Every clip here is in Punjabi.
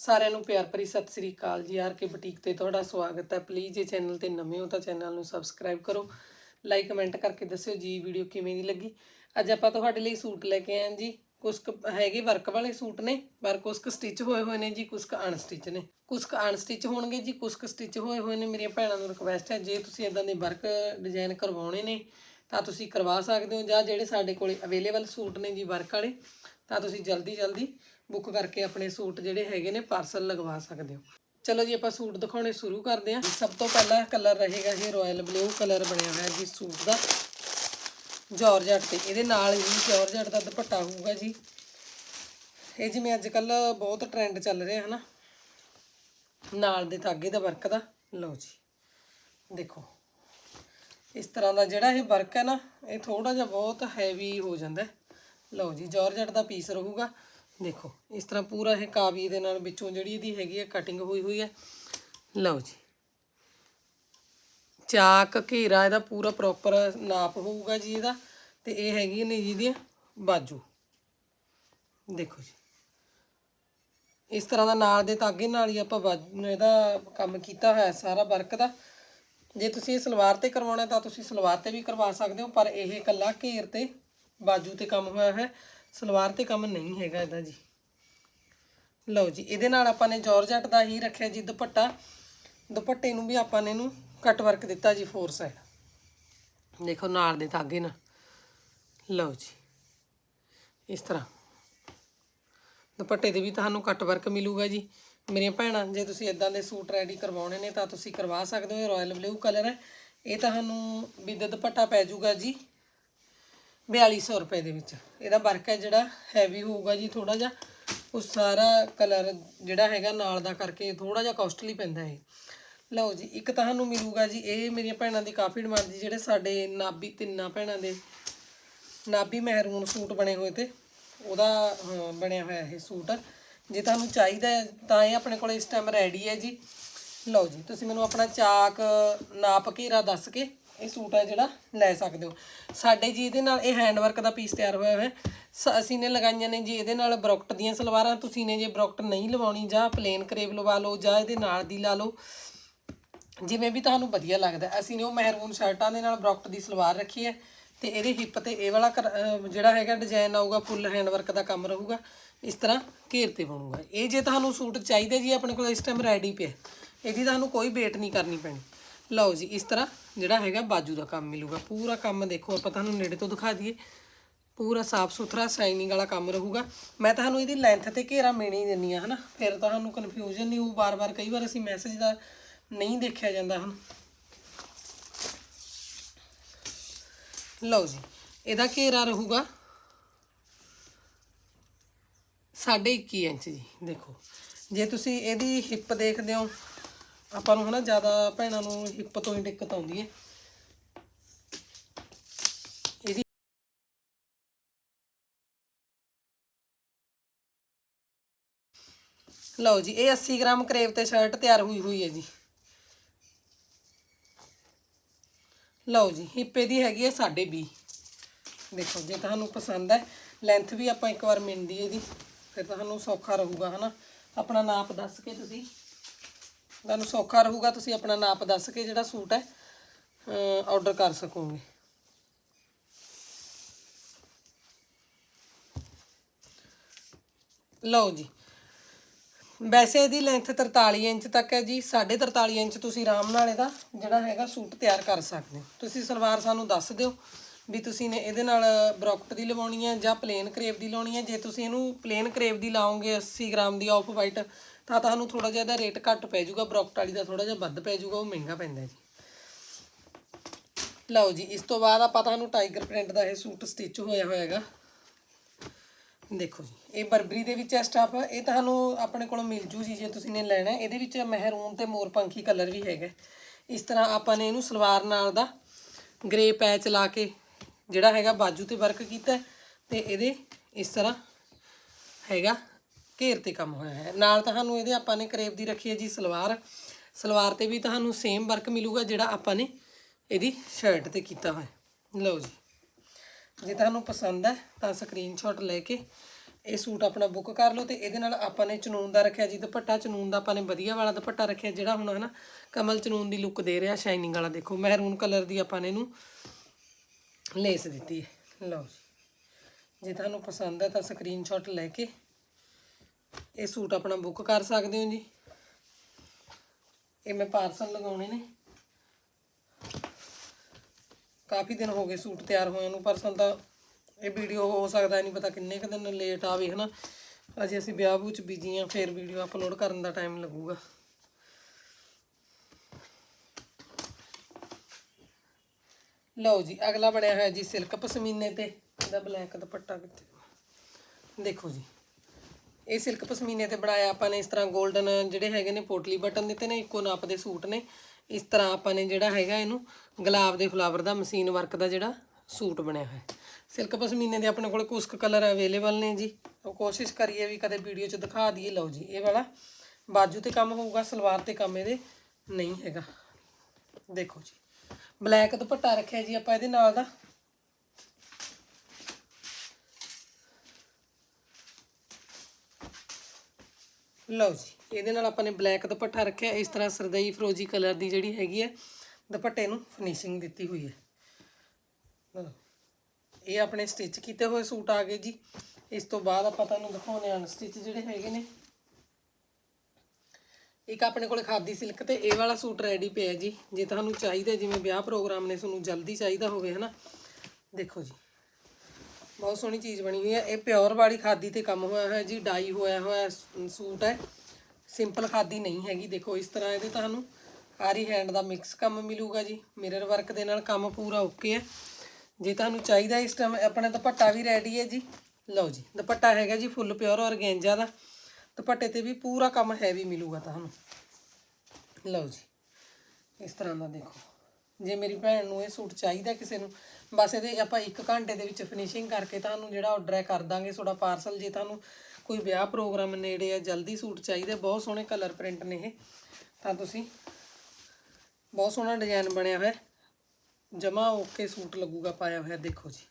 ਸਾਰਿਆਂ ਨੂੰ ਪਿਆਰ ਭਰੀ ਸਤਿ ਸ੍ਰੀ ਅਕਾਲ ਜੀ, ਆਰ ਕੇ ਬੁਟੀਕ ਤੇ ਤੁਹਾਡਾ ਸਵਾਗਤ ਹੈ। ਪਲੀਜ਼ ਇਹ ਚੈਨਲ ਤੇ ਨਵੇਂ ਹੋ ਤਾਂ ਚੈਨਲ ਨੂੰ ਸਬਸਕ੍ਰਾਈਬ ਕਰੋ। ਲਾਈਕ ਕਮੈਂਟ ਕਰਕੇ ਦੱਸਿਓ ਜੀ ਵੀਡੀਓ ਕਿਵੇਂ ਦੀ ਲੱਗੀ। ਅੱਜ ਆਪਾਂ ਤੁਹਾਡੇ ਲਈ ਸੂਟ ਲੈ ਕੇ ਆਏ ਹਾਂ ਜੀ। ਕੁਝ ਕੁ ਹੈਗੇ ਵਰਕ ਵਾਲੇ ਸੂਟ ਨੇ, ਪਰ ਕੁਝ ਕੁ ਸਟਿਚ ਹੋਏ ਹੋਏ ਨੇ ਜੀ ਕੁਝ ਕੁ ਅਨਸਟਿਚ ਨੇ। ਕੁਝ ਕੁ ਅਨਸਟਿਚ ਹੋਣਗੇ ਜੀ ਕੁਝ ਕੁ ਸਟਿਚ ਹੋਏ ਹੋਏ ਨੇ ਮੇਰੀਆਂ ਭੈਣਾਂ ਨੂੰ ਰਿਕਵੈਸਟ ਹੈ, ਜੇ ਤੁਸੀਂ ਇਦਾਂ ਦੇ ਵਰਕ ਡਿਜ਼ਾਈਨ ਕਰਵਾਉਣੇ ਨੇ ਤਾਂ ਤੁਸੀਂ ਕਰਵਾ ਸਕਦੇ ਹੋ, ਜਾਂ ਜਿਹੜੇ ਸਾਡੇ ਕੋਲੇ ਅਵੇਲੇਬਲ ਸੂਟ ਨੇ ਜੀ ਵਰਕ ਵਾਲੇ ਤਾਂ ਤੁਸੀਂ ਜਲਦੀ ਜਲਦੀ ਬੁੱਕ ਕਰਕੇ ਆਪਣੇ ਸੂਟ ਜਿਹੜੇ ਹੈਗੇ ਨੇ ਪਾਰਸਲ ਲਗਵਾ ਸਕਦੇ ਹੋ। ਚਲੋ ਜੀ, ਆਪਾਂ ਸੂਟ ਦਿਖਾਉਣੇ ਸ਼ੁਰੂ ਕਰਦੇ ਹਾਂ। ਸਭ ਤੋਂ ਪਹਿਲਾ ਕਲਰ ਰਹੇਗਾ ਇਹ ਰਾਇਲ ਬਲੂ ਕਲਰ ਬਣਿਆ ਹੋਇਆ ਜੀ ਸੂਟ ਦਾ। ਜਾਰਜਟ ਤੇ। ਇਹਦੇ ਨਾਲ ਹੀ ਜਾਰਜਟ ਦਾ ਦੁਪੱਟਾ ਹੋਊਗਾ ਜੀ। ਇਹ ਜਿਵੇਂ ਅੱਜ ਕੱਲ ਬਹੁਤ ਟ੍ਰੈਂਡ ਚੱਲ ਰਿਹਾ ਹੈ ਨਾ ਨਾਲ ਦੇ ਧਾਗੇ ਦਾ ਵਰਕ ਦਾ। ਲਓ ਜੀ। ਦੇਖੋ। ਇਸ ਤਰ੍ਹਾਂ ਦਾ ਜਿਹੜਾ ਇਹ ਵਰਕ ਹੈ ਨਾ, ਇਹ ਥੋੜਾ ਜਿਹਾ ਬਹੁਤ ਹੈਵੀ ਹੋ ਜਾਂਦਾ ਹੈ। ਲਓ ਜੀ ਜਾਰਜਟ ਦਾ ਪੀਸ ਰਹੂਗਾ। ਦੇਖੋ, ਇਸ ਤਰ੍ਹਾਂ ਪੂਰਾ ਇਹ ਕਾਵੀ ਦੇ ਨਾਲ ਵਿੱਚੋਂ ਜਿਹੜੀ ਇਹਦੀ ਹੈਗੀ ਹੈ ਕਟਿੰਗ ਹੋਈ ਹੋਈ ਹੈ ਲਓ ਜੀ। ਚਾਕ, ਘੇਰਾ, ਇਹਦਾ ਪੂਰਾ ਪ੍ਰੋਪਰ ਨਾਪ ਹੋਊਗਾ ਜੀ ਇਹਦਾ। ਤੇ ਇਹ ਹੈਗੀ ਨੇ ਜੀ ਇਹਦੀਆਂ ਬਾਜੂ। ਦੇਖੋ ਜੀ। ਇਸ ਤਰ੍ਹਾਂ ਦਾ ਨਾਲ ਦੇ ਧਾਗੇ ਨਾਲ ਹੀ ਆਪਾਂ ਬਾਜੂ, ਇਹਦਾ ਕੰਮ ਕੀਤਾ ਹੋਇਆ ਸਾਰਾ ਵਰਕ ਦਾ। ਜੇ ਤੁਸੀਂ ਇਹ ਸਲਵਾਰ ਤੇ ਕਰਵਾਉਣਾ ਤਾਂ ਤੁਸੀਂ ਸਲਵਾਰ ਤੇ ਵੀ ਕਰਵਾ ਸਕਦੇ ਹੋ, ਪਰ ਇਹ ਇਕੱਲਾ ਘੇਰ ਤੇ ਬਾਜੂ ਤੇ ਕੰਮ ਹੋਇਆ ਹੈ, ਸਲਵਾਰ ਤੇ ਕੰਮ ਨਹੀਂ ਹੈਗਾ ਇਹਦਾ ਜੀ। ਲਓ ਜੀ, ਇਹਦੇ ਨਾਲ ਆਪਾਂ ਨੇ ਜਾਰਜਟ ਦਾ ਹੀ ਰੱਖਿਆ ਜੀ ਦੁਪੱਟਾ। ਦੁਪੱਟੇ ਨੂੰ ਵੀ ਆਪਾਂ ਨੇ ਇਹਨੂੰ ਕੱਟ ਵਰਕ ਦਿੱਤਾ ਜੀ ਫੋਰ ਸਾਈਡ ਦੇਖੋ ਨਾਲ ਦੇ ਧਾਗੇ ਨਾਲ ਲਓ ਜੀ, ਇਸ ਤਰ੍ਹਾਂ। ਦੁਪੱਟੇ ਦੇ ਵੀ ਤੁਹਾਨੂੰ ਕੱਟ ਵਰਕ ਮਿਲੂਗਾ ਜੀ। ਮੇਰੀਆਂ ਭੈਣਾਂ, ਜੇ ਤੁਸੀਂ ਇਦਾਂ ਦੇ ਸੂਟ ਰੈਡੀ ਕਰਵਾਉਣੇ ਨੇ ਤਾਂ ਤੁਸੀਂ ਕਰਵਾ ਸਕਦੇ ਹੋ ਰਾਇਲ ਬਲੂ ਕਲਰ ਹੈ। ਇਹ ਤੁਹਾਨੂੰ ਵਿਦ ਦੁਪੱਟਾ ਪੈ ਜਾਊਗਾ ਜੀ। 4200 ਰੁਪਏ ਦੇ ਵਿੱਚ। ਇਹਦਾ ਵਰਕ ਹੈ ਜਿਹੜਾ ਹੈਵੀ ਹੋਊਗਾ ਜੀ ਥੋੜਾ ਜਿਹਾ। ਉਹ ਸਾਰਾ ਕਲਰ ਜਿਹੜਾ ਹੈਗਾ ਨਾਲ ਦਾ ਕਰਕੇ ਥੋੜਾ ਜਿਹਾ ਕਾਸਟਲੀ ਪੈਂਦਾ ਇਹ। ਲਓ ਜੀ, ਇੱਕ ਤੁਹਾਨੂੰ ਮਿਲੂਗਾ ਜੀ। ਇਹ ਮੇਰੀਆਂ ਭੈਣਾਂ ਦੀ ਕਾਫੀ ਡਿਮਾਂਡ ਜੀ ਜਿਹੜੇ ਸਾਡੇ ਨਾਬੀ ਤਿੰਨਾਂ ਭੈਣਾਂ ਦੇ ਨਾਬੀ ਮਹਿਰੂਨ ਸੂਟ ਬਣੇ ਹੋਏ ਤੇ। ਉਹਦਾ ਬਣਿਆ ਹੋਇਆ ਇਹ ਸੂਟ। ਜੇ ਤੁਹਾਨੂੰ ਚਾਹੀਦਾ ਤਾਂ ਇਹ ਆਪਣੇ ਕੋਲ ਇਸ ਟਾਈਮ ਰੈਡੀ ਹੈ ਜੀ। ਲਓ ਜੀ, ਤੁਸੀਂ ਮੈਨੂੰ ਆਪਣਾ ਚਾਕ ਨਾਪ ਘੇਰਾ ਦੱਸ ਕੇ ਇਹ ਸੂਟ ਹੈ ਜਿਹੜਾ ਲੈ ਸਕਦੇ ਹੋ। ਸਾਡੇ ਜੀ ਇਹਦੇ ਨਾਲ ਇਹ ਹੈਂਡਵਰਕ ਦਾ ਪੀਸ ਤਿਆਰ ਹੋਇਆ ਹੋਇਆ। ਹੈ। ਸ- ਅਸੀਂ ਨੇ ਲਗਾਈਆਂ ਨੇ ਜੀ ਇਹਦੇ ਨਾਲ ਬਰੋਕਟ ਦੀਆਂ ਸਲਵਾਰਾਂ। ਤੁਸੀਂ ਨੇ ਜੇ ਬਰੋਕਟ ਨਹੀਂ ਲਵਾਉਣੀ ਜਾਂ ਪਲੇਨ ਕਰੇਵ ਲਵਾ ਲਓ ਜਾਂ ਇਹਦੇ ਨਾਲ ਦੀ ਲਾ ਲਓ। ਜਿਵੇਂ ਵੀ ਤੁਹਾਨੂੰ ਵਧੀਆ ਲੱਗਦਾ। ਅਸੀਂ ਨੇ ਉਹ ਮਹਿਰੂਨ ਸ਼ਰਟਾਂ ਦੇ ਨਾਲ ਬਰੋਕਟ ਦੀ ਸਲਵਾਰ ਰੱਖੀ ਹੈ। ਤੇ ਇਹਦੇ ਹਿੱਪ ਤੇ ਇਹ ਵਾਲਾ ਕਰ- ਜਿਹੜਾ ਹੈਗਾ ਡਿਜ਼ਾਈਨ ਆਊਗਾ ਫੁੱਲ ਹੈਂਡਵਰਕ ਦਾ ਕੰਮ ਰਹੂਗਾ। ਇਸ ਤਰ੍ਹਾਂ ਘੇਰ ਤੇ ਬਣੂਗਾ। ਇਹ ਜੇ ਤੁਹਾਨੂੰ ਸੂਟ ਚਾਹੀਦਾ ਜੀ, ਆਪਣੇ ਕੋਲ ਇਸ ਟਾਈਮ ਰੈਡੀ ਪਿਆ। ਇਹਦੀ ਤੁਹਾਨੂੰ ਕੋਈ ਵੇਟ ਨਹੀਂ ਕਰਨੀ ਪੈਣੀ। ਲਓ ਜੀ, ਇਸ ਤਰ੍ਹਾਂ ਜਿਹੜਾ ਹੈਗਾ ਬਾਜੂ ਦਾ ਕੰਮ ਮਿਲੂਗਾ। ਪੂਰਾ ਕੰਮ ਦੇਖੋ, ਆਪਾਂ ਤੁਹਾਨੂੰ ਨੇੜੇ ਤੋਂ ਦਿਖਾ ਦਈਏ। ਪੂਰਾ ਸਾਫ਼ ਸੁਥਰਾ ਸ਼ਾਈਨਿੰਗ ਵਾਲਾ ਕੰਮ ਰਹੂਗਾ। ਮੈਂ ਤੁਹਾਨੂੰ ਇਹਦੀ ਲੈਂਥ ਤੇ ਘੇਰਾ ਮੇਣੀ ਦਿੰਨੀ ਆ, ਹਨਾ? ਫਿਰ ਤੁਹਾਨੂੰ ਕਨਫਿਊਜ਼ਨ ਨਹੀਂ ਹੋਊ। ਬਾਰ-ਬਾਰ ਕਈ ਵਾਰ ਅਸੀਂ ਮੈਸੇਜ ਦਾ ਨਹੀਂ ਦੇਖਿਆ ਜਾਂਦਾ, ਹਨ? ਲਓ ਜੀ, ਇਹਦਾ ਘੇਰਾ ਰਹੂਗਾ ਸਾਢੇ 21 ਇੰਚ ਜੀ, ਦੇਖੋ। ਜੇ ਤੁਸੀਂ ਇਹਦੀ ਹਿੱਪ ਦੇਖਦੇ ਹੋ ਆਪਾਂ ਨੂੰ ਹਨਾ ਜ਼ਿਆਦਾ ਭੈਣਾਂ ਨੂੰ ਹਿੱਪ ਤੋਂ ਹੀ ਦਿੱਕਤ ਆਉਂਦੀ ਹੈ। ਇਹਦੀ ਲਓ ਜੀ, ਇਹ 80 ਗ੍ਰਾਮ ਕਰੇਵ ਤੇ ਸ਼ਰਟ ਤਿਆਰ ਹੋਈ ਹੋਈ ਹੈ ਜੀ। ਲਓ ਜੀ, ਹਿੱਪੇ ਦੀ ਹੈਗੀ ਹੈ ਸਾਢੇ 20 ਦੇਖੋ, ਜੇ ਤੁਹਾਨੂੰ ਪਸੰਦ ਹੈ ਲੈਂਥ ਵੀ ਆਪਾਂ ਇੱਕ ਵਾਰ ਮਿਲਦੀ ਇਹਦੀ, ਫਿਰ ਤੁਹਾਨੂੰ ਸੌਖਾ ਰਹੂਗਾ, ਹਨਾ। ਆਪਣਾ ਨਾਪ ਦੱਸ ਕੇ ਤੁਸੀਂ ਤੁਹਾਨੂੰ ਸੌਖਾ ਰਹੂਗਾ, ਤੁਸੀਂ ਆਪਣਾ ਨਾਪ ਦੱਸ ਕੇ ਜਿਹੜਾ ਸੂਟ ਹੈ ਆਰਡਰ ਕਰ ਸਕੋਗੇ। ਲਓ ਜੀ। ਵੈਸੇ ਇਹਦੀ ਲੈਂਥ 43 ਇੰਚ ਤੱਕ ਹੈ ਜੀ 43.5 ਇੰਚ ਤੁਸੀਂ ਆਰਾਮ ਨਾਲ ਇਹਦਾ ਜਿਹੜਾ ਹੈਗਾ ਸੂਟ ਤਿਆਰ ਕਰ ਸਕਦੇ ਹੋ। ਤੁਸੀਂ ਸਲਵਾਰ ਸਾਨੂੰ ਦੱਸ ਦਿਓ ਵੀ ਤੁਸੀਂ ਨੇ ਇਹਦੇ ਨਾਲ ਬਰੋਕਟ ਦੀ ਲਵਾਉਣੀ ਹੈ ਜਾਂ ਪਲੇਨ ਕਰੇਵ ਦੀ ਲਾਉਣੀ ਹੈ। ਜੇ ਤੁਸੀਂ ਇਹਨੂੰ ਪਲੇਨ ਕਰੇਵ ਦੀ ਲਾਓਗੇ 80 ਗ੍ਰਾਮ ਦੀ ਆਫ ਵਾਈਟ ਤਾਂ ਤੁਹਾਨੂੰ ਥੋੜਾ ਜਿਹਾ ਇਹਦਾ ਰੇਟ ਘੱਟ ਪੈ ਜਾਊਗਾ ਬਰੋਕਟ ਵਾਲੀ ਦਾ ਥੋੜਾ ਜਿਹਾ ਵੱਧ ਪੈ ਜਾਊਗਾ, ਉਹ ਮਹਿੰਗਾ ਪੈਂਦਾ ਜੀ। ਲਓ ਜੀ, ਇਸ ਤੋਂ ਬਾਅਦ ਆਪਾਂ ਤੁਹਾਨੂੰ ਟਾਈਗਰ ਪ੍ਰਿੰਟ ਦਾ ਇਹ ਸੂਟ ਸਟਿਚ ਹੋਇਆ ਹੋਇਆ ਦੇਖੋ ਜੀ, ਇਹ ਬਰਬਰੀ ਦੇ ਵਿੱਚ ਹੈ ਸਟਾਫ ਇਹ ਤੁਹਾਨੂੰ ਆਪਣੇ ਕੋਲੋਂ ਮਿਲ ਜੂ ਜੀ, ਜੇ ਤੁਸੀਂ ਨੇ ਲੈਣਾ ਇਹਦੇ ਵਿੱਚ ਮਹਿਰੂਨ ਤੇ ਮੋਰਪੰਖੀ ਕਲਰ ਵੀ ਹੈਗਾ ਇਸ ਤਰ੍ਹਾਂ ਆਪਾਂ ਨੇ ਇਹਨੂੰ ਸਲਵਾਰ ਨਾਲ ਦਾ ਗ੍ਰੇ ਪੈਚ ਲਾ ਕੇ ਜਿਹੜਾ ਹੈਗਾ ਬਾਜੂ ਤੇ ਵਰਕ ਕੀਤਾ ਹੈ ਤੇ ਇਹਦੇ ਇਸ ਤਰ੍ਹਾਂ ਹੈਗਾ ਘੇਰ ਤੇ ਕੰਮ ਹੋਇਆ ਹੈ। ਨਾਲ ਤੁਹਾਨੂੰ ਇਹਦੇ ਆਪਾਂ ਨੇ ਕਰੇਬ ਦੀ ਰੱਖੀ ਹੈ ਜੀ ਸਲਵਾਰ। ਸਲਵਾਰ ਤੇ ਵੀ ਤੁਹਾਨੂੰ ਸੇਮ ਵਰਕ ਮਿਲੂਗਾ ਜਿਹੜਾ ਆਪਾਂ ਨੇ ਇਹਦੀ ਸ਼ਰਟ ਤੇ ਕੀਤਾ ਹੋਇਆ ਲਓ ਜੀ। ਜੇ ਤੁਹਾਨੂੰ ਪਸੰਦ ਹੈ ਤਾਂ ਸਕਰੀਨਸ਼ਾਟ ਲੈ ਕੇ ਇਹ ਸੂਟ ਆਪਣਾ ਬੁੱਕ ਕਰ ਲਓ ਤੇ ਇਹਦੇ ਨਾਲ ਆਪਾਂ ਨੇ ਚਨੂਨ ਦਾ ਰੱਖਿਆ ਜੀ, ਦੁਪੱਟਾ। ਚਨੂਨ ਦਾ ਆਪਾਂ ਨੇ ਵਧੀਆ ਵਾਲਾ ਦੁਪੱਟਾ ਰੱਖਿਆ ਜਿਹੜਾ ਹੁਣ ਹਨਾ ਕਮਲ ਚਨੂਨ ਦੀ ਲੁੱਕ ਦੇ ਰਿਹਾ ਸ਼ਾਈਨਿੰਗ ਵਾਲਾ ਦੇਖੋ। ਮਹਿਰੂਨ ਕਲਰ ਦੀ ਆਪਾਂ ਨੇ ਇਹਨੂੰ ਲੇਸ ਦਿੱਤੀ ਹੈ। ਲਓ ਜੀ। ਜੇ ਤੁਹਾਨੂੰ ਪਸੰਦ ਹੈ ਤਾਂ ਸਕਰੀਨਸ਼ਾਟ ਲੈ ਕੇ ਇਹ ਸੂਟ ਆਪਣਾ ਬੁੱਕ ਕਰ ਸਕਦੇ ਹੋ ਜੀ? ਇਹ ਮੈਂ ਪਾਰਸਲ ਲਗਾਉਣੇ ਨੇ। ਕਾਫੀ ਦਿਨ ਹੋ ਗਏ ਸੂਟ ਤਿਆਰ ਹੋਏ ਨੂੰ ਪਰਸਨ ਤਾਂ ਇਹ ਵੀਡੀਓ ਹੋ ਸਕਦਾ ਨਹੀਂ ਪਤਾ ਕਿੰਨੇ ਕੁ ਦਿਨ ਲੇਟ ਆਵੇ, ਹਨਾ? ਅਜੇ ਅਸੀਂ ਵਿਆਹ ਵੂਹ ਚ ਬਿਜ਼ੀ ਆ ਫਿਰ ਵੀਡੀਓ ਅਪਲੋਡ ਕਰਨ ਦਾ ਟਾਈਮ ਲੱਗੂਗਾ। ਲਓ ਜੀ, ਅਗਲਾ ਬਣਿਆ ਹੋਇਆ ਜੀ ਸਿਲਕ ਪਸ਼ਮੀਨੇ ਤੇ ਦਾ ਬਲੈਕ ਦੁਪੱਟਾ ਕਿੱਥੇ? ਦੇਖੋ ਜੀ। ਇਹ ਸਿਲਕ ਪਸ਼ਮੀਨੇ ਤੇ ਬਣਾਇਆ ਆਪਾਂ ਨੇ, ਇਸ ਤਰ੍ਹਾਂ 골ਡਨ ਜਿਹੜੇ ਹੈਗੇ ਨੇ ਪੋਟਲੀ ਬਟਨ ਦਿੱਤੇ ਨੇ, ਇੱਕੋ ਨਾਪ ਦੇ ਸੂਟ ਨੇ। ਇਸ ਤਰ੍ਹਾਂ ਆਪਾਂ ਨੇ ਜਿਹੜਾ ਹੈਗਾ ਇਹਨੂੰ ਗੁਲਾਬ ਦੇ ਫਲਾਵਰ ਦਾ ਮਸ਼ੀਨ ਵਰਕ ਦਾ ਜਿਹੜਾ ਸੂਟ ਬਣਿਆ ਹੋਇਆ। ਸਿਲਕ ਪਸ਼ਮੀਨੇ ਦੇ ਆਪਣੇ ਕੋਲ ਕੁਸ਼ਕ ਕਲਰ ਅਵੇਲੇਬਲ ਨੇ ਜੀ। ਉਹ ਕੋਸ਼ਿਸ਼ ਕਰੀਏ ਵੀ ਕਦੇ ਵੀਡੀਓ 'ਚ ਦਿਖਾ ਦਈਏ। ਲਓ ਜੀ, ਇਹ ਵਾਲਾ ਬਾਜੂ ਤੇ ਕੰਮ ਹੋਊਗਾ, ਸਲਵਾਰ ਤੇ ਕੰਮ ਇਹਦੇ ਨਹੀਂ ਹੈਗਾ। ਦੇਖੋ ਜੀ ਬਲੈਕ ਦੁਪੱਟਾ ਰੱਖਿਆ ਜੀ ਆਪਾਂ ਇਹਦੇ ਨਾਲ ਦਾ। ਲਓ ਜੀ, ਇਹਦੇ ਨਾਲ ਆਪਾਂ ਨੇ ਬਲੈਕ ਦੁਪੱਟਾ ਰੱਖਿਆ। ਇਸ ਤਰ੍ਹਾਂ ਸਰਦਈ ਫਰੋਜੀ ਕਲਰ ਦੀ ਜਿਹੜੀ ਹੈਗੀ ਹੈ ਦੁਪੱਟੇ ਨੂੰ ਫਿਨਿਸ਼ਿੰਗ ਦਿੱਤੀ ਹੋਈ ਹੈ। ਇਹ ਆਪਣੇ ਸਟਿਚ ਕੀਤੇ ਹੋਏ ਸੂਟ ਆ ਗਏ ਜੀ। ਇਸ ਤੋਂ ਬਾਅਦ ਆਪਾਂ ਤੁਹਾਨੂੰ ਦਿਖਾਉਣੇ ਆ ਸਟਿਚ ਜਿਹੜੇ ਹੈਗੇ ਨੇ। ਇੱਕ ਆਪਣੇ ਕੋਲ ਖਾਦੀ ਸਿਲਕ ਤੇ ਇਹ ਵਾਲਾ ਸੂਟ ਰੈਡੀ ਪਿਆ ਜੀ। ਜੇ ਤੁਹਾਨੂੰ ਚਾਹੀਦਾ, ਜਿਵੇਂ ਵਿਆਹ ਪ੍ਰੋਗਰਾਮ ਨੇ, ਤੁਹਾਨੂੰ ਜਲਦੀ ਚਾਹੀਦਾ ਹੋਵੇ, ਹਨਾ। ਦੇਖੋ ਜੀ। ਬਹੁਤ ਸੋਹਣੀ ਚੀਜ਼ ਬਣੀ ਹੋਈ ਹੈ। ਇਹ ਪਿਓਰ ਵਾਲੀ ਖਾਦੀ ਤੇ ਕੰਮ ਹੋਇਆ ਹੋਇਆ ਜੀ, ਡਾਈ ਹੋਇਆ ਹੋਇਆ ਸੂਟ ਹੈ। ਸਿੰਪਲ ਖਾਦੀ ਨਹੀਂ ਹੈਗੀ। ਦੇਖੋ, ਇਸ ਤਰ੍ਹਾਂ ਇਹਦੇ ਤੁਹਾਨੂੰ ਆਰੀ ਹੈਂਡ ਦਾ ਮਿਕਸ ਕੰਮ ਮਿਲੂਗਾ ਜੀ। ਮਿਰਰ ਵਰਕ ਦੇ ਨਾਲ ਕੰਮ ਪੂਰਾ ਓਕੇ ਹੈ। ਜੇ ਤੁਹਾਨੂੰ ਚਾਹੀਦਾ ਇਸ ਟਾਈਮ, ਆਪਣਾ ਦੁਪੱਟਾ ਵੀ ਰੈਡੀ ਹੈ ਜੀ। ਲਓ ਜੀ, ਦੁਪੱਟਾ ਹੈਗਾ ਜੀ ਫੁੱਲ ਪਿਓਰ ਔਰਗੈਂਜਾ ਦਾ। ਦੁਪੱਟੇ ਤੇ ਵੀ ਪੂਰਾ ਕੰਮ ਹੈਵੀ ਮਿਲੂਗਾ ਤੁਹਾਨੂੰ। ਲਓ ਜੀ, ਇਸ ਤਰ੍ਹਾਂ ਦਾ ਦੇਖੋ। ਜੇ ਮੇਰੀ ਭੈਣ ਨੂੰ ਇਹ ਸੂਟ ਚਾਹੀਦਾ ਕਿਸੇ ਨੂੰ, ਬਸ ਇਹਦੇ ਆਪਾਂ 1 ਘੰਟੇ ਦੇ ਵਿੱਚ ਫਿਨਿਸ਼ਿੰਗ ਕਰਕੇ ਤੁਹਾਨੂੰ ਜਿਹੜਾ ਆਰਡਰ ਹੈ ਕਰ ਦਾਂਗੇ ਤੁਹਾਡਾ ਪਾਰਸਲ ਜੇ ਤੁਹਾਨੂੰ ਕੋਈ ਵਿਆਹ ਪ੍ਰੋਗਰਾਮ ਨੇੜੇ ਆ ਜਲਦੀ ਸੂਟ ਚਾਹੀਦਾ, ਬਹੁਤ ਸੋਹਣੇ ਕਲਰ ਪ੍ਰਿੰਟ ਨੇ ਇਹ, ਤਾਂ ਤੁਸੀਂ ਬਹੁਤ ਸੋਹਣਾ ਡਿਜ਼ਾਈਨ ਬਣਿਆ ਹੋਇਆ, ਜਮਾ ਓਕੇ ਸੂਟ ਲੱਗੂਗਾ ਪਾਇਆ ਹੋਇਆ, ਦੇਖੋ ਜੀ।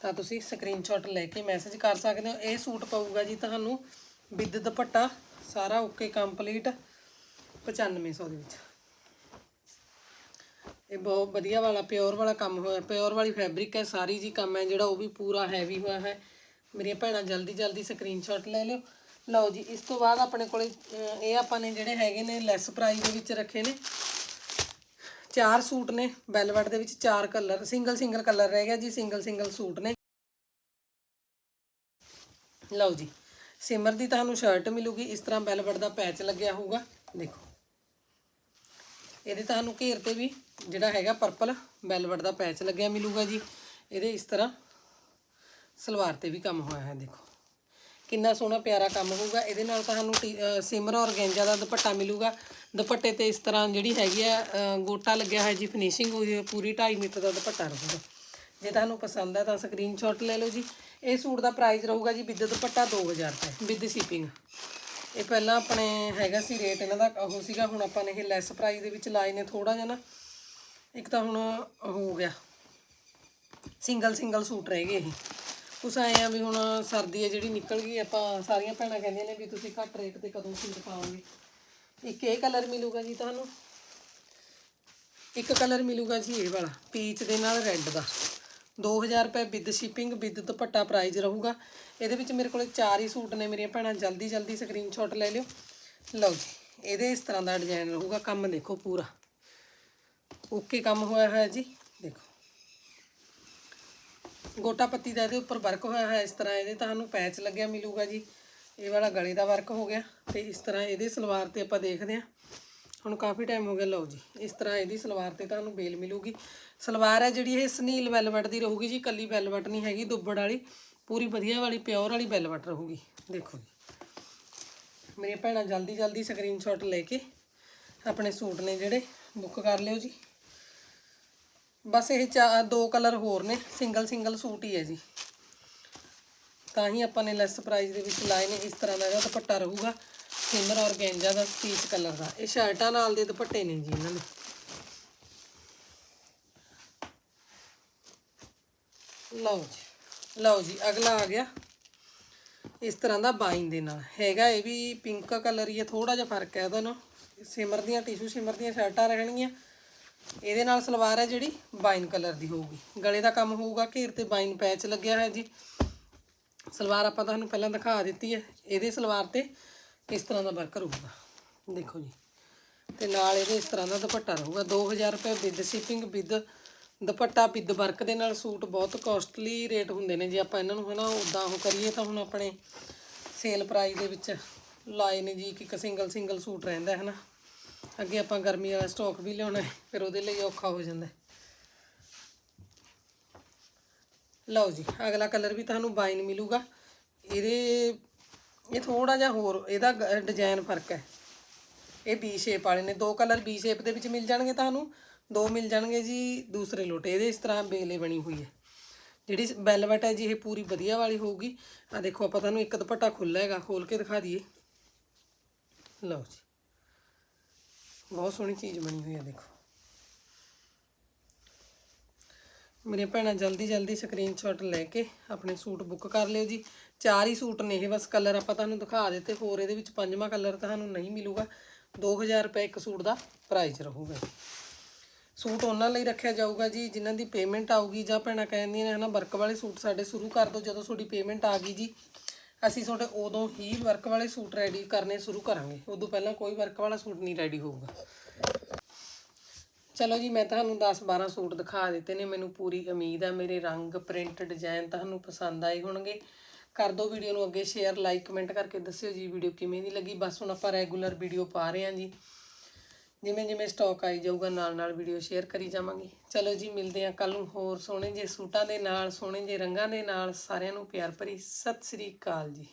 ਤਾਂ ਤੁਸੀਂ ਸਕਰੀਨਸ਼ਾਟ ਲੈ ਕੇ ਮੈਸੇਜ ਕਰ ਸਕਦੇ ਹੋ, ਇਹ ਸੂਟ ਪਊਗਾ ਜੀ ਤੁਹਾਨੂੰ ਵਿਦ ਦੁਪੱਟਾ, ਸਾਰਾ ਓਕੇ ਕੰਪਲੀਟ 9500 ਦੇ ਵਿੱਚ। ਇਹ ਬਹੁਤ ਵਧੀਆ ਵਾਲਾ, ਪਿਓਰ ਵਾਲਾ ਕੰਮ ਹੋਇਆ। ਪਿਓਰ ਵਾਲੀ ਫੈਬਰਿਕ ਹੈ, ਸਾਰੀ ਜੀ ਕੰਮ ਹੈ, ਜਿਹੜਾ ਉਹ ਵੀ ਪੂਰਾ ਹੈਵੀ ਹੋਇਆ ਹੈ। ਮੇਰੀਆਂ ਭੈਣਾਂ ਜਲਦੀ ਜਲਦੀ ਸਕਰੀਨਸ਼ਾਟ ਲੈ ਲਿਓ। ਲਓ ਜੀ, ਇਸ ਤੋਂ ਬਾਅਦ ਆਪਣੇ ਕੋਲੇ ਇਹ ਆਪਾਂ ਨੇ ਜਿਹੜੇ ਹੈਗੇ ਨੇ ਲੈਸ ਪ੍ਰਾਈਸ ਦੇ ਵਿੱਚ ਰੱਖੇ ਨੇ। ਚਾਰ ਸੂਟ ਨੇ ਬੈਲਵਟ ਦੇ ਵਿੱਚ ਚਾਰ ਕਲਰ ਸਿੰਗਲ ਸਿੰਗਲ ਕਲਰ ਰਹਿ ਗਿਆ ਜੀ ਸਿੰਗਲ ਸਿੰਗਲ ਸੂਟ ਨੇ। ਲਓ ਜੀ, ਸਿਮਰ ਦੀ ਤੁਹਾਨੂੰ ਸ਼ਰਟ ਮਿਲੂਗੀ, ਇਸ ਤਰ੍ਹਾਂ ਬੈਲਵਟ ਦਾ ਪੈਚ ਲੱਗਿਆ ਹੋਊਗਾ। ਦੇਖੋ। ਇਹਦੇ ਤੁਹਾਨੂੰ ਘੇਰ ਤੇ ਵੀ ਜਿਹੜਾ ਹੈਗਾ ਪਰਪਲ ਵੈਲਵਟ ਦਾ ਪੈਚ ਲੱਗਿਆ ਮਿਲੂਗਾ ਜੀ। ਇਹਦੇ ਇਸ ਤਰ੍ਹਾਂ ਸਲਵਾਰ ਤੇ ਵੀ ਕੰਮ ਹੋਇਆ ਹੈ, ਦੇਖੋ। ਕਿੰਨਾ ਸੋਹਣਾ ਪਿਆਰਾ ਕੰਮ ਹੋਊਗਾ। ਇਹਦੇ ਨਾਲ ਤੁਹਾਨੂੰ ਟੀ- ਸਿਮਰ ਔਰ ਗੈਂਜਾ ਦਾ ਦੁਪੱਟਾ ਮਿਲੂਗਾ। ਦੁਪੱਟੇ ਤੇ ਇਸ ਤਰ੍ਹਾਂ ਜਿਹੜੀ ਹੈਗੀ ਆ ਗੋਟਾ ਲੱਗਿਆ ਹੋਇਆ ਜੀ ਫਿਨਿਸ਼ਿੰਗ ਹੋਈ ਹੋਈ ਪੂਰੀ 2.5 ਮੀਟਰ ਦਾ ਦੁਪੱਟਾ ਰਹੂਗਾ। ਜੇ ਤੁਹਾਨੂੰ ਪਸੰਦ ਹੈ ਤਾਂ ਸਕਰੀਨਸ਼ਾਟ ਲੈ ਲਓ ਜੀ। ਇਹ ਸੂਟ ਦਾ ਪ੍ਰਾਈਸ ਰਹੂਗਾ ਜੀ, ਵਿਦ ਦੁਪੱਟਾ 2000 ਰੁਪਏ, ਵਿਦ ਸ਼ਿਪਿੰਗ ਇਹ ਪਹਿਲਾਂ ਆਪਣੇ ਹੈਗਾ ਸੀ ਰੇਟ ਇਹਨਾਂ ਦਾ, ਉਹ ਸੀਗਾ, ਹੁਣ ਆਪਾਂ ਨੇ ਇਹ ਲੈਸ ਪ੍ਰਾਈਸ ਦੇ ਵਿੱਚ ਲਾਏ ਨੇ ਥੋੜਾ ਜਿਹਾ ਨਾ। ਇੱਕ ਤਾਂ ਹੁਣ ਹੋ ਗਿਆ। ਸਿੰਗਲ ਸਿੰਗਲ ਸੂਟ ਰਹਿ ਗਏ ਇਹ। ਕੁਛ ਆਏ ਆ ਵੀ ਹੁਣ ਸਰਦੀ ਹੈ ਜਿਹੜੀ ਨਿਕਲ ਗਈ, ਆਪਾਂ ਸਾਰੀਆਂ ਭੈਣਾਂ ਕਹਿੰਦੀਆਂ ਨੇ ਵੀ ਤੁਸੀਂ ਘੱਟ ਰੇਟ ਤੇ ਕਦੋਂ ਸੂਟ ਪਾਓਗੇ। ਇੱਕ ਇਹ ਕਲਰ ਮਿਲੂਗਾ ਜੀ ਤੁਹਾਨੂੰ। ਇੱਕ ਕਲਰ ਮਿਲੂਗਾ ਜੀ ਇਹ ਵਾਲਾ ਪੀਚ ਦੇ ਨਾਲ ਰੈੱਡ ਦਾ। 2000 ਰੁਪਏ with shipping with dupatta price ਰਹੂਗਾ। ਇਹਦੇ ਵਿੱਚ ਮੇਰੇ ਕੋਲੇ ਚਾਰ ਹੀ ਸੂਟ ਨੇ ਮੇਰੀਆਂ ਭੈਣਾਂ, ਜਲਦੀ ਜਲਦੀ ਸਕਰੀਨਸ਼ਾਟ ਲੈ ਲਿਓ। ਲਓ ਜੀ, ਇਹਦੇ ਇਸ ਤਰ੍ਹਾਂ ਦਾ ਡਿਜ਼ਾਈਨ ਰਹੂਗਾ, ਕੰਮ ਦੇਖੋ ਪੂਰਾ। ਓਕੇ ਕੰਮ ਹੋਇਆ ਹੋਇਆ ਜੀ, ਦੇਖੋ। ਗੋਟਾ ਪੱਤੀ ਦਾ ਇਹਦੇ ਉੱਪਰ ਵਰਕ ਹੋਇਆ ਹੈ ਇਸ ਤਰ੍ਹਾਂ ਇਹਦੇ ਤੁਹਾਨੂੰ ਪੈਚ ਲੱਗਿਆ ਮਿਲੂਗਾ ਜੀ। ਇਹ ਵਾਲਾ ਗਲੇ ਦਾ ਵਰਕ ਹੋ ਗਿਆ ਤੇ ਇਸ ਤਰ੍ਹਾਂ ਇਹਦੇ ਸਲਵਾਰ ਤੇ ਆਪਾਂ ਦੇਖਦੇ ਹਾਂ। ਹੁਣ ਕਾਫੀ ਟਾਈਮ ਹੋ ਗਿਆ, ਲਓ ਜੀ, ਇਸ ਤਰ੍ਹਾਂ ਇਹਦੀ ਸਲਵਾਰ ਤੇ ਤੁਹਾਨੂੰ ਬੇਲ ਮਿਲੂਗੀ। ਸਲਵਾਰ ਹੈ ਜਿਹੜੀ ਇਹ ਸਨੀਲ ਵੈਲਵਟ ਦੀ ਰਹੂਗੀ ਜੀ, ਕੱਲੀ ਵੈਲਵਟ ਨਹੀਂ ਹੈਗੀ, ਦੁੱਬੜ ਵਾਲੀ, ਪੂਰੀ ਵਧੀਆ ਵਾਲੀ ਪਿਓਰ ਵਾਲੀ ਵੈਲਵਟ ਰਹੂਗੀ। ਦੇਖੋ ਜੀ, ਮੇਰੀਆਂ ਭੈਣਾਂ ਜਲਦੀ ਜਲਦੀ ਸਕਰੀਨਸ਼ਾਟ ਲੈ ਕੇ ਆਪਣੇ ਸੂਟ ਨੇ ਜਿਹੜੇ ਬੁੱਕ ਕਰ ਲਿਓ ਜੀ। ਬਸ ਇਹ ਚਾ, ਦੋ ਕਲਰ ਹੋਰ ਨੇ ਸਿੰਗਲ ਸਿੰਗਲ ਸੂਟ ਹੀ ਹੈ ਜੀ। ਤਾਂ ਹੀ ਆਪਾਂ ਨੇ ਲੈਸ ਪ੍ਰਾਈਸ ਦੇ ਵਿੱਚ ਲਾਏ ਨੇ, ਇਸ ਤਰ੍ਹਾਂ ਦਾ ਇਹਦਾ ਦੁਪੱਟਾ ਰਹੂਗਾ। ਸਿਮਰ ਔਰ ਗੈਂਜਾ ਦਾ ਪੀਚ ਕਲਰ ਦਾ। ਇਹ ਸ਼ਰਟਾਂ ਨਾਲ ਦੇ ਦੁਪੱਟੇ ਨੇ ਜੀ ਇਹਨਾਂ ਦੇ। ਲਓ ਜੀ ਲਓ ਜੀ, ਅਗਲਾ ਆ ਗਿਆ। ਇਸ ਤਰ੍ਹਾਂ ਦਾ ਬਾਈਨ ਦੇ ਨਾਲ। ਹੈਗਾ ਇਹ ਵੀ ਪਿੰਕ ਕਲਰ ਹੀ ਹੈ ਥੋੜਾ ਜਿਹਾ ਫ਼ਰਕ ਹੈ ਉਹਦਾ ਨਾ। ਸਿਮਰ ਦੀਆਂ ਟਿਸ਼ੂ ਸਿਮਰ ਦੀਆਂ ਸ਼ਰਟਾਂ ਰਹਿਣਗੀਆਂ। ਇਹਦੇ ਨਾਲ ਸਲਵਾਰ ਹੈ ਜਿਹੜੀ ਬਾਈਨ ਕਲਰ ਦੀ ਹੋਊਗੀ। ਗਲੇ ਦਾ ਕੰਮ ਹੋਊਗਾ, ਘੇਰ ਤੇ ਬਾਈਨ ਪੈਚ ਲੱਗਿਆ ਹੋਇਆ ਜੀ। ਸਲਵਾਰ ਆਪਾਂ ਤੁਹਾਨੂੰ ਪਹਿਲਾਂ ਦਿਖਾ ਦਿੱਤੀ ਹੈ। ਇਹਦੇ ਸਲਵਾਰ ਤੇ ਇਸ ਤਰ੍ਹਾਂ ਦਾ ਵਰਕ ਰਹੂਗਾ ਦੇਖੋ ਜੀ। ਤੇ ਨਾਲ ਇਹਦੇ ਇਸ ਤਰ੍ਹਾਂ ਦਾ ਦੁਪੱਟਾ ਰਹੂਗਾ। 2000 ਰੁਪਏ with shipping, with dupatta, with work ਦੇ ਨਾਲ ਸੂਟ ਬਹੁਤ ਕਾਸਟਲੀ ਰੇਟ ਹੁੰਦੇ ਨੇ। ਜੇ ਆਪਾਂ ਇਹਨਾਂ ਨੂੰ ਹਨਾ ਉਦਾਂ ਉਹ ਕਰੀਏ ਤਾਂ ਹੁਣ ਆਪਣੇ ਸੇਲ ਪ੍ਰਾਈਸ ਦੇ ਵਿੱਚ ਲਾਏ ਨੇ ਜੀ ਇੱਕ ਇੱਕ ਸਿੰਗਲ ਸਿੰਗਲ ਸੂਟ ਰਹਿੰਦਾ ਹੈ ਨਾ। ਅੱਗੇ ਆਪਾਂ ਗਰਮੀ ਵਾਲਾ ਸਟਾਕ ਵੀ ਲਿਆਉਣਾ ਹੈ, ਫਿਰ ਉਹਦੇ ਲਈ ਔਖਾ ਹੋ ਜਾਂਦਾ ਲਓ ਜੀ, ਅਗਲਾ ਕਲਰ ਵੀ ਤੁਹਾਨੂੰ ਬਾਈਨ ਮਿਲੂਗਾ। ਇਹਦੇ ਇਹ ਥੋੜਾ ਜਿਹਾ ਹੋਰ, ਇਹਦਾ ਡਿਜ਼ਾਈਨ ਫ਼ਰਕ ਹੈ। ਇਹ ਬੀ ਸ਼ੇਪ ਵਾਲੇ ਨੇ, ਦੋ ਕਲਰ ਬੀ ਸ਼ੇਪ ਦੇ ਵਿੱਚ ਮਿਲ ਜਾਣਗੇ ਤੁਹਾਨੂੰ, ਦੋ ਮਿਲ ਜਾਣਗੇ ਜੀ ਦੂਸਰੇ ਲੋਟੇ, ਇਹਦੇ ਇਸ ਤਰ੍ਹਾਂ ਬੇਲੇ ਬਣੀ ਹੋਈ ਹੈ। ਜਿਹੜੀ ਵੈਲਵਟ ਹੈ ਜੀ, ਇਹ ਪੂਰੀ ਵਧੀਆ ਵਾਲੀ ਹੋਊਗੀ। ਆ ਦੇਖੋ, ਆਪਾਂ ਤੁਹਾਨੂੰ ਇੱਕ ਦੁਪੱਟਾ ਖੁੱਲ੍ਹਾ ਹੈਗਾ ਖੋਲ ਕੇ ਦਿਖਾ ਦਈਏ। ਲਓ ਜੀ। ਬਹੁਤ ਸੋਹਣੀ ਚੀਜ਼ ਬਣੀ ਹੋਈ ਹੈ, ਦੇਖੋ। ਮੇਰੇ ਭੈਣਾਂ ਜਲਦੀ ਜਲਦੀ ਸਕਰੀਨਸ਼ਾਟ ਲੈ ਕੇ ਆਪਣੇ ਸੂਟ ਬੁੱਕ ਕਰ ਲਿਓ ਜੀ। ਚਾਰ ਹੀ ਸੂਟ ਨੇ ਇਹ, ਬਸ ਕਲਰ ਆਪਾਂ ਤੁਹਾਨੂੰ ਦਿਖਾ ਦਿੱਤੇ, ਹੋਰ ਇਹਦੇ ਵਿੱਚ ਪੰਜਵਾਂ ਕਲਰ ਤੁਹਾਨੂੰ ਨਹੀਂ ਮਿਲੂਗਾ। 2000 ਰੁਪਏ ਇੱਕ ਸੂਟ ਦਾ ਪ੍ਰਾਈਸ ਰਹੂਗਾ। ਸੂਟ ਉਹਨਾਂ ਲਈ ਰੱਖਿਆ ਜਾਊਗਾ ਜੀ, ਜਿਨ੍ਹਾਂ ਦੀ ਪੇਮੈਂਟ ਆਊਗੀ, ਜਾਂ ਭੈਣਾਂ ਕਹਿੰਦੀਆਂ ਨੇ ਹਨਾ ਵਰਕ ਵਾਲੇ ਸੂਟ ਸਾਡੇ ਸ਼ੁਰੂ ਕਰ ਦਿਓ, ਜਦੋਂ ਤੁਹਾਡੀ ਪੇਮੈਂਟ ਆ ਗਈ ਜੀ। ਅਸੀਂ ਤੁਹਾਡੇ ਉਦੋਂ ਹੀ ਵਰਕ ਵਾਲੇ ਸੂਟ ਰੈਡੀ ਕਰਨੇ ਸ਼ੁਰੂ ਕਰਾਂਗੇ। ਉਦੋਂ ਪਹਿਲਾਂ ਕੋਈ ਵਰਕ ਵਾਲਾ ਸੂਟ ਨਹੀਂ ਰੈਡੀ ਹੋਊਗਾ। ਚਲੋ ਜੀ, ਮੈਂ ਤੁਹਾਨੂੰ 10 12 ਸੂਟ ਦਿਖਾ ਦਿੱਤੇ ਨੇ, ਮੈਨੂੰ ਪੂਰੀ ਉਮੀਦ ਆ, ਮੇਰੇ ਰੰਗ ਪ੍ਰਿੰਟ ਡਿਜ਼ਾਈਨ ਤੁਹਾਨੂੰ ਪਸੰਦ ਆਏ ਹੋਣਗੇ। ਕਰ ਦਿਓ ਵੀਡੀਓ ਨੂੰ ਅੱਗੇ ਸ਼ੇਅਰ ਲਾਈਕ ਕਮੈਂਟ ਕਰਕੇ ਦੱਸਿਓ ਜੀ ਵੀਡੀਓ ਕਿਵੇਂ ਦੀ ਲੱਗੀ। ਬਸ ਹੁਣ ਆਪਾਂ ਰੈਗੂਲਰ ਵੀਡੀਓ ਪਾ ਰਹੇ ਹਾਂ ਜੀ। ਜਿਵੇਂ ਜਿਵੇਂ ਸਟਾਕ ਆਈ ਜਾਊਗਾ, ਨਾਲ ਨਾਲ ਵੀਡੀਓ ਸ਼ੇਅਰ ਕਰੀ ਜਾਵਾਂਗੇ। ਚਲੋ ਜੀ, ਮਿਲਦੇ ਹਾਂ ਕੱਲ ਨੂੰ ਹੋਰ ਸੋਹਣੇ ਜੇ ਸੂਟਾਂ ਦੇ ਨਾਲ, ਸੋਹਣੇ ਜੇ ਰੰਗਾਂ ਦੇ ਨਾਲ। ਸਾਰਿਆਂ ਨੂੰ ਪਿਆਰ ਭਰੀ ਸਤਿ ਸ੍ਰੀ ਅਕਾਲ ਜੀ।